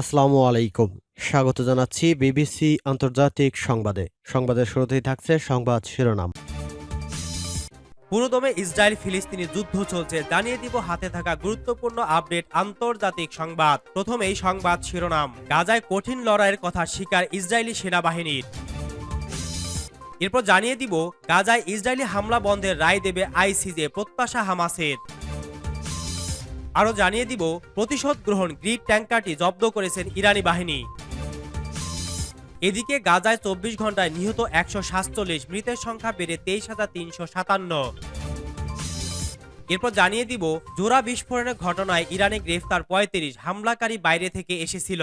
আসসালামু আলাইকুম। স্বাগত জানাচ্ছি বিবিসি আন্তর্জাতিক সংবাদে। সংবাদের শুরুতেই থাকছে সংবাদ শিরোনাম। পুরোদমে ইসরায়েল ফিলিস্তিনি যুদ্ধ চলছে। জানিয়ে দিব হাতে থাকা গুরুত্বপূর্ণ আপডেট আন্তর্জাতিক সংবাদ। প্রথমেই সংবাদ শিরোনাম। গাজায় কঠিন লড়াইয়ের কথা স্বীকার ইসরায়েলি সেনাবাহিনীর। এরপর জানিয়ে দিব, গাজায় ইসরায়েলি হামলা বন্ধের রায় দেবে আইসিজে প্রত্যাশা হামাসের। আরও জানিয়ে দিব, প্রতিশোধ গ্রহণ গ্রিড ট্যাঙ্কারটি জব্দ করেছেন ইরানি বাহিনী। এদিকে গাজায় চব্বিশ ঘন্টায় নিহত একশো সাতচল্লিশ মৃতের সংখ্যা বেড়ে তেইশ হাজার তিনশো সাতান্ন। এরপর জানিয়ে দিব, জোড়া বিস্ফোরণের ঘটনায় ইরানে গ্রেফতার পঁয়ত্রিশ হামলাকারী বাইরে থেকে এসেছিল।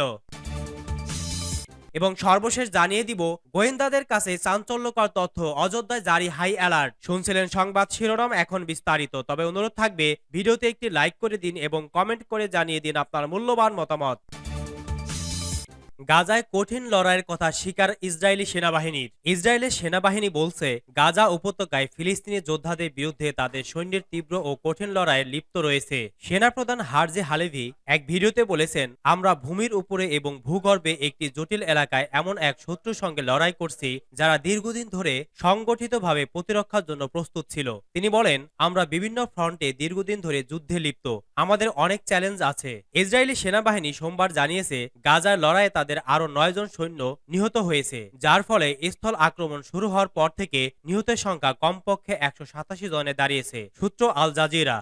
এবং সর্বশেষ জানিয়ে দিব, গোয়েন্দাদের কাছে চাঞ্চল্যকর তথ্য অযোধ্যায় জারি হাই অ্যালার্ট। শুনছিলেন সংবাদ শিরোনাম এখন বিস্তারিত। তবে অনুরোধ থাকবে, ভিডিওতে একটি লাইক করে দিন এবং কমেন্ট করে জানিয়ে দিন আপনার মূল্যবান মতামত। গাজায় কঠিন লড়াইয়ের কথা স্বীকার ইসরায়েলি সেনাবাহিনীর। ইসরায়েলের সেনাবাহিনী বলছে, গাজা উপত্যকায় ফিলিস্তিনি যোদ্ধাদের বিরুদ্ধে তাদের সৈন্যের তীব্র ও কঠিন লড়াইয়ে লিপ্ত রয়েছে। সেনাপ্রধান হারজে হালেভি এক ভিডিওতে বলেছেন, আমরা ভূমির উপরে এবং ভূগর্ভে একটি জটিল এলাকায় এমন এক শত্রুর সঙ্গে লড়াই করছি, যারা দীর্ঘদিন ধরে সংগঠিতভাবে প্রতিরক্ষার জন্য প্রস্তুত ছিল। তিনি বলেন, আমরা বিভিন্ন ফ্রন্টে দীর্ঘদিন ধরে যুদ্ধে লিপ্ত। আমাদের অনেক চ্যালেঞ্জ আছে। ইসরায়েলি সেনাবাহিনী সোমবার জানিয়েছে, গাজার লড়াইয়ে তাদের আরও নয় জন সৈন্য নিহত হয়েছে, যার ফলে স্থল আক্রমণ শুরু হওয়ার পর থেকে নিহতের সংখ্যা কমপক্ষে একশো সাতাশি জনে দাঁড়িয়েছে, সূত্র আল জাজিরা।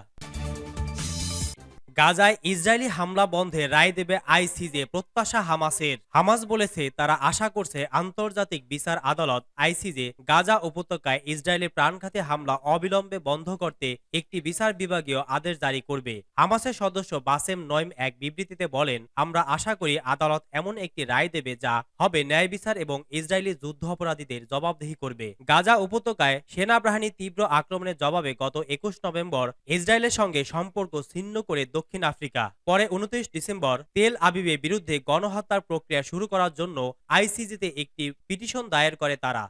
গাজায় ইসরায়েলি হামলা বন্ধে রায় দেবে আইসিজে প্রত্যাশা হামাসের। হামাস বলেছে, তারা আশা করছে আন্তর্জাতিক বিচার আদালত আইসিজে গাজা উপত্যকায় ইসরায়েলের প্রাণঘাতী হামলা অবিলম্বে বন্ধ করতে একটি বিচার বিভাগীয় আদেশ জারি করবে। হামাসের সদস্য বাসেম নয়ম এক বিবৃতিতে বলেন, আমরা আশা করি আদালত এমন একটি রায় দেবে যা হবে ন্যায় বিচার এবং ইসরায়েলি যুদ্ধ অপরাধীদের জবাবদিহি করবে। গাজা উপত্যকায় সেনাবাহিনী তীব্র আক্রমণের জবাবে গত একুশ নভেম্বর ইসরায়েলের সঙ্গে সম্পর্ক ছিন্ন করে দক্ষিণ আফ্রিকা। পরে উনত্রিশ ডিসেম্বর তেল আবিবের বিরুদ্ধে গণহত্যার প্রক্রিয়া শুরু করার জন্য আইসিজিতে একটি পিটিশন দায়ের করে তারা।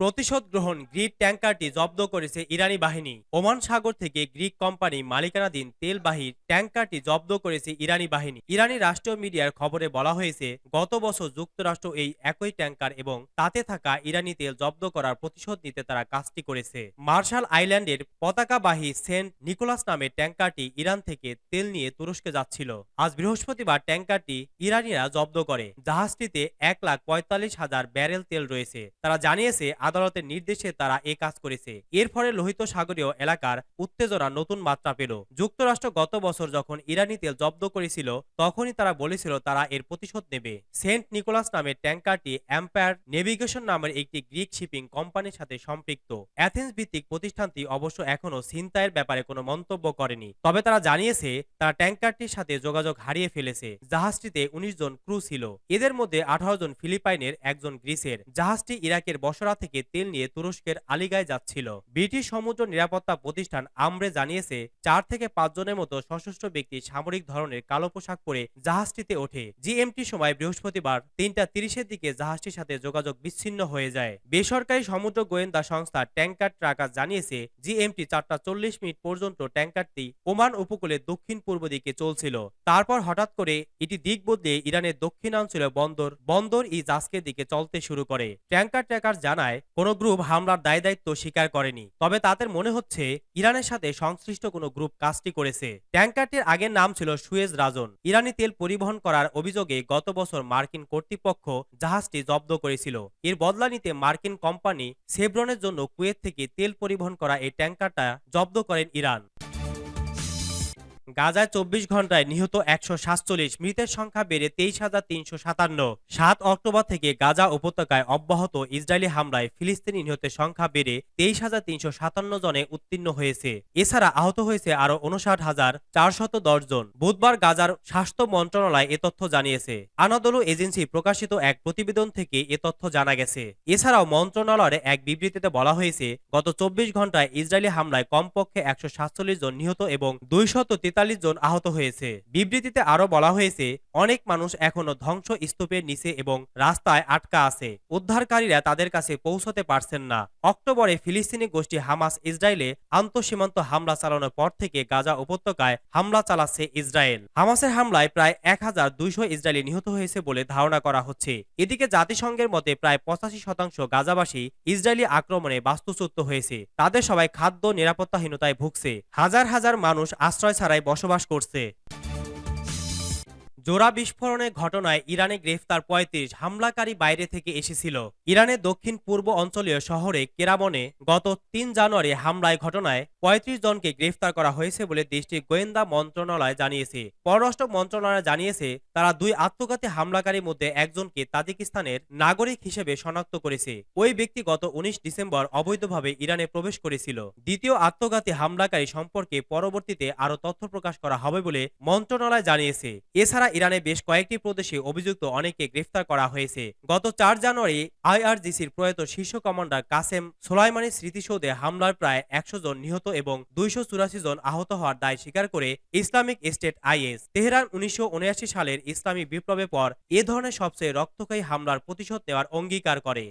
প্রতিশোধ গ্রহণ গ্রিক ট্যাঙ্কারটি জব্দ করেছে ইরানি বাহিনী। ওমান সাগর থেকে গ্রিক কোম্পানি মালিকানাধীন তেলবাহী ট্যাঙ্কারটি জব্দ করেছে ইরানি বাহিনী। ইরানি রাষ্ট্রীয় মিডিয়ার খবরে বলা হয়েছে, গত বছর যুক্তরাষ্ট্র এই একই ট্যাঙ্কার এবং তাতে থাকা ইরানি তেল জব্দ করার প্রতিশোধ নিতে তারা কাজটি করেছে। মার্শাল আইল্যান্ডের পতাকাবাহী সেন্ট নিকোলাস নামের ট্যাঙ্কারটি ইরান থেকে তেল নিয়ে তুরস্কে যাচ্ছিল। আজ বৃহস্পতিবার ট্যাঙ্কারটি ইরানিরা জব্দ করে। জাহাজটিতে এক লাখ পঁয়তাল্লিশ হাজার ব্যারেল তেল রয়েছে। তারা জানিয়েছে আদালতের নির্দেশে তারা এ কাজ করেছে। এর ফলে লোহিত সাগরীয় এলাকার উত্তেজনা নতুন মাত্রা পেল। যুক্তরাষ্ট্র গত বছর যখন ইরানি তেল জব্দ করেছিল, তখনই তারা বলেছিল তারা এর প্রতিশোধ নেবে। সেন্ট নিকোলাস নামের ট্যাঙ্কারটি অ্যাম্পায়ার নেভিগেশন নামের একটি গ্রিক শিপিং কোম্পানির সাথে সম্পৃক্ত। অ্যাথেন্স ভিত্তিক প্রতিষ্ঠানটি অবশ্য এখনও ছিনতাইয়ের ব্যাপারে কোনো মন্তব্য করেনি। তবে তারা জানিয়েছে, তারা ট্যাঙ্কারটির সাথে যোগাযোগ হারিয়ে ফেলেছে। জাহাজটিতে উনিশ জন ক্রু ছিল। এদের মধ্যে আঠারো জন ফিলিপাইনের, একজন গ্রিসের। জাহাজটি ইরাকের বসরা থেকে তেল নিয়ে তুরস্কের আলিগায় যাচ্ছিল। ব্রিটিশ সমুদ্র নিরাপত্তা প্রতিষ্ঠান আমরে জানিয়েছে, চার থেকে পাঁচ জনের মতো সশস্ত্র ব্যক্তি সামরিক ধরনের কালো পোশাক পরে জাহাজটিতে ওঠে। জিএমটি সময় বৃহস্পতিবার তিনটা তিরিশের দিকে জাহাজটির সাথে যোগাযোগ বিচ্ছিন্ন হয়ে যায়। বেসরকারি সমুদ্র গোয়েন্দা সংস্থা ট্যাঙ্কার ট্রাকার জানিয়েছে, জিএমটি চারটা চল্লিশ মিনিট পর্যন্ত ট্যাঙ্কারটি ওমান উপকূলে দক্ষিণ পূর্ব দিকে চলছিল। তারপর হঠাৎ করে এটি দিক বদলে ইরানের দক্ষিণাঞ্চলে বন্দর বন্দর ই জাসকের দিকে চলতে শুরু করে। ট্যাঙ্কার ট্র্যাকার জানায় কোনো গ্রুপ হামলার দায় দায়িত্ব স্বীকার করেনি। তবে তাদের মনে হচ্ছে ইরানের সাথে সংশ্লিষ্ট কোনো গ্রুপ কাজটি করেছে। ট্যাঙ্কারটির আগের নাম ছিল সুয়েজ রাজন। ইরানি তেল পরিবহন করার অভিযোগে গত বছর মার্কিন কর্তৃপক্ষ জাহাজটি জব্দ করেছিল। এর বদলা নিতে মার্কিন কোম্পানি সেব্রনের জন্য কুয়েত থেকে তেল পরিবহন করা এই ট্যাঙ্কারটা জব্দ করেন ইরান। গাজায় চব্বিশ ঘন্টায় নিহত একশো সাতচল্লিশ, মৃতের সংখ্যা বেড়ে তেইশ হাজার তিনশো সাতান্ন। সাত অক্টোবর থেকে গাজা উপত্যকায় অব্যাহত ইসরায়েলি হামলায় ফিলিস্তিনি নিহতের সংখ্যা বেড়ে তেইশ হাজার তিনশো সাতান্ন জনে উত্তীর্ণ হয়েছে। এছাড়া আহত হয়েছে আরও উনষাট হাজার চারশত দশ জন। বুধবার গাজার স্বাস্থ্য মন্ত্রণালয় এ তথ্য জানিয়েছে। আনাদলু এজেন্সি প্রকাশিত এক প্রতিবেদন থেকে এ তথ্য জানা গেছে। এছাড়াও মন্ত্রণালয়ের এক বিবৃতিতে বলা হয়েছে, গত চব্বিশ ঘন্টায় ইসরায়েলি হামলায় কমপক্ষে একশো সাতচল্লিশ জন নিহত এবং দুইশত তেতাল্লিশ জন আহত হয়েছে। বিবৃতিতে আরও বলা হয়েছে, অনেক মানুষ এখনও ধ্বংস স্তূপের নিচে এবং রাস্তায় আটকা আছে। উদ্ধারকারীরা তাদের কাছে পৌঁছতে পারছেন না। অক্টোবরে ফিলিস্তিনি গোষ্ঠী হামাস ইসরায়েলে আন্তঃসীমান্ত হামলা চালানোর পর থেকে গাজা উপত্যকায় হামলা চালাচ্ছে ইসরায়েল। হামাসের হামলায় প্রায় এক হাজার দুইশো ইসরায়েলি নিহত হয়েছে বলে ধারণা করা হচ্ছে। এদিকে জাতিসংঘের মতে প্রায় পঁচাশি শতাংশ গাজাবাসী ইসরায়েলি আক্রমণে বাস্তুচ্যুত হয়েছে। তাদের সবাই খাদ্য নিরাপত্তাহীনতায় ভুগছে। হাজার হাজার মানুষ আশ্রয় ছাড়াই বসবাস করছে। জোড়া বিস্ফোরণের ঘটনায় ইরানে গ্রেফতার পঁয়ত্রিশ হামলাকারী বাইরে থেকে এসেছিল। ইরানের দক্ষিণ পূর্ব অঞ্চলীয় শহরে কেরাবনে গত তিন জানুয়ারি হামলায় ঘটনায় পঁয়ত্রিশ জনকে গ্রেফতার করা হয়েছে বলে দেশটির গোয়েন্দা মন্ত্রণালয় জানিয়েছে। পররাষ্ট্র মন্ত্রণালয় জানিয়েছে, তারা দুই আত্মঘাতী হামলাকারীর মধ্যে একজনকে তাজিকিস্তানের নাগরিক হিসেবে শনাক্ত করেছে। ওই ব্যক্তি গত উনিশ ডিসেম্বর অবৈধভাবে ইরানে প্রবেশ করেছিল। দ্বিতীয় আত্মঘাতী হামলাকারী সম্পর্কে পরবর্তীতে আরও তথ্য প্রকাশ করা হবে বলে মন্ত্রণালয় জানিয়েছে। এছাড়া ইরানে বেশ কয়েকটি প্রদেশে অভিযুক্ত অনেককে গ্রেফতার করা হয়েছে। গত চার জানুয়ারি আইআরজিসির প্রয়াত শীর্ষ কমান্ডার কাসেম সোলাইমানির স্মৃতিসৌধে হামলার প্রায় একশো জন নিহত এবং দুইশো চুরাশি জন আহত হওয়ার দায় স্বীকার করে ইসলামিক স্টেট আইএস। তেহরান উনিশশো উনআশি সালের ইসলামী বিপ্লবের পর এ ধরনের সবচেয়ে রক্তক্ষয়ী হামলার প্রতিশোধ নেওয়ার অঙ্গীকার করে।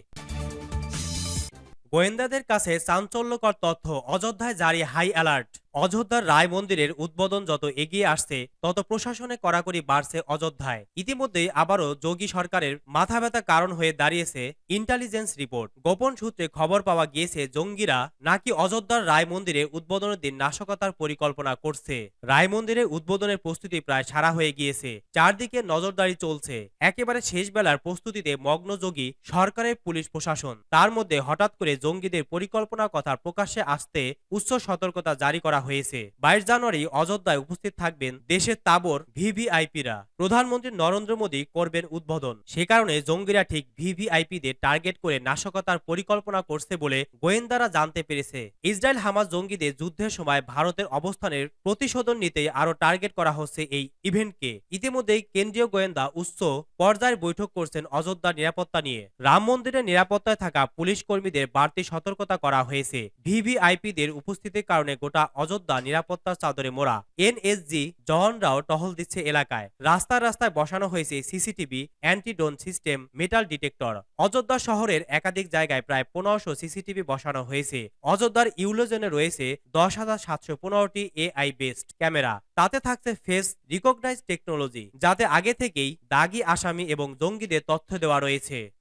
গোয়েন্দাদের কাছে চাঞ্চল্যকর তথ্য অযোধ্যায় জারি হাই অ্যালার্ট। অযোধ্যার রায় মন্দিরের উদ্বোধন যত এগিয়ে আসছে, তত প্রশাসনে কড়াকড়ি বাড়ছে অযোধ্যায়। ইতিমধ্যেই আবারও যোগী সরকারের মাথা ব্যথা কারণ হয়ে দাঁড়িয়েছে ইন্টেলিজেন্স রিপোর্ট। গোপন সূত্রে খবর পাওয়া গিয়েছে, জঙ্গিরা নাকি অযোধ্যার রায় মন্দিরে উদ্বোধনের দিন নাশকতার পরিকল্পনা করছে। রায় মন্দিরের উদ্বোধনের প্রস্তুতি প্রায় সারা হয়ে গিয়েছে। চারদিকে নজরদারি চলছে। একেবারে শেষ বেলার প্রস্তুতিতে মগ্ন যোগী সরকারের পুলিশ প্রশাসন। তার মধ্যে হঠাৎ করে জঙ্গিদের পরিকল্পনা কথা প্রকাশ্যে আসতে উচ্চ সতর্কতা জারি করা হয়েছে। বাইশ জানুয়ারি অযোধ্যায় উপস্থিত থাকবেন দেশের তাবর ভিভিআইপিরা। প্রধানমন্ত্রী নরেন্দ্র মোদী করবেন উদ্বোধন। সে কারণে জঙ্গিরা ঠিক ভিভিআইপিদের টার্গেট করে নাশকতার পরিকল্পনা করছে বলে গোয়েন্দারা জানতে পেরেছে। ইসরায়েল হামাস জঙ্গিদের যুদ্ধের সময় ভারতের অবস্থানের প্রতিশোধন নিতে আরও টার্গেট করা হচ্ছে এই ইভেন্টকে। ইতিমধ্যেই কেন্দ্রীয় গোয়েন্দা উচ্চ পর্যায়ের বৈঠক করছেন অযোধ্যার নিরাপত্তা নিয়ে। রাম মন্দিরের নিরাপত্তায় থাকা পুলিশ কর্মীদের বাড়তি সতর্কতা করা হয়েছে। ভিভিআইপিদের উপস্থিতির কারণে গোটা অযোধ্যা নিরাপত্তার চাদরে মোড়া। এনএসজি জওয়ানরাও টহল দিচ্ছে এলাকায়। রাস্তায় রাস্তায় বসানো হয়েছে CCTV, anti drone system, metal detector. Ayodhya শহরের একাধিক জায়গায় প্রায় পনেরোশো সিসিটিভি বসানো হয়েছে। অযোধ্যার ইউলোজনে রয়েছে দশ হাজার সাতশো পনেরোটি এআই বেসড ক্যামেরা। তাতে থাকছে ফেস রিকগনাইজ টেকনোলজি, যাতে আগে থেকেই দাগি আসামি এবং জঙ্গিদের তথ্য দেওয়া রয়েছে।